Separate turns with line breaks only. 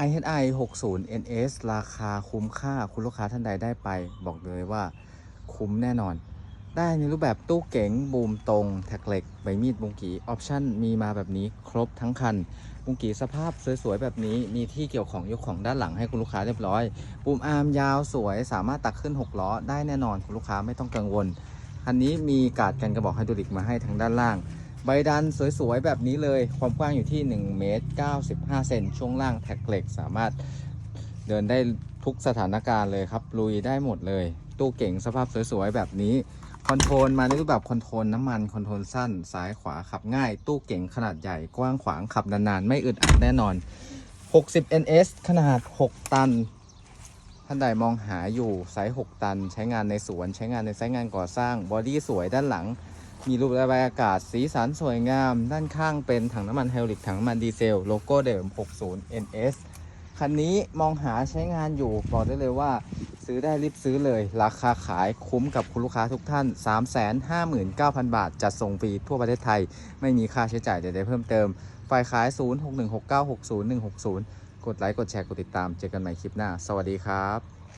IHI 60 NS ราคาคุ้มค่าคุณลูกค้าท่านใดได้ไป บอกเลยว่าคุ้มแน่นอน ได้ในรูปแบบตู้เก๋งบูมตรง แท็กเหล็กใบมีดบุงกีออปชั่นมีมาแบบนี้ครบทั้งคันบุงกีสภาพสวยๆ แบบนี้มีที่เกี่ยวของยกของด้านหลังให้คุณลูกค้าเรียบร้อยบูมอาร์มยาวสวย สามารถตักขึ้น 6 ล้อ ได้แน่นอนคุณลูกค้าไม่ต้องกังวล คันนี้มีการ์ดกันกระบอกไฮดรอลิกมาให้ทางด้านล่าง ใบดันสวยๆ แบบนี้เลย ความกว้างอยู่ที่ 1 เมตร 95 เซนช่วงล่างแท็กเหล็กสามารถเดินได้ทุกสถานการณ์เลยครับ ลุยได้หมดเลย ตู้เก่งสภาพสวยๆ แบบนี้ คอนโทรลมาในรูปแบบคอนโทรลน้ำมัน คอนโทรลสั้น ซ้ายขวาขับง่าย ตู้เก่งขนาดใหญ่ กว้างขวางขับนานๆ ไม่อึดอัดแน่นอน 60 NS ขนาด 6 ตัน ท่านใดมองหาอยู่ไซส์6ตัน ใช้งานในสวน ใช้งานในไซต์งานก่อสร้าง บอดี้สวยด้านหลัง มีรูประบายอากาศสีสันสวยงาม ด้านข้างเป็นถังน้ำมันไฮดรอลิกถังน้ำมันดีเซล โลโก้เดิม 60 NS คันนี้มองหาใช้งานอยู่บอกได้เลยว่า ซื้อได้รีบซื้อเลย ราคาขายคุ้มกับคุณลูกค้าทุกท่าน 359,000 บาท จัดส่งฟรีทั่วประเทศไทย ไม่มีค่าใช้จ่ายใดๆเพิ่มเติมฝ่ายขาย 0616960160 กดไลค์ กดแชร์ กดติดตาม เจอกันใหม่คลิปหน้า สวัสดีครับ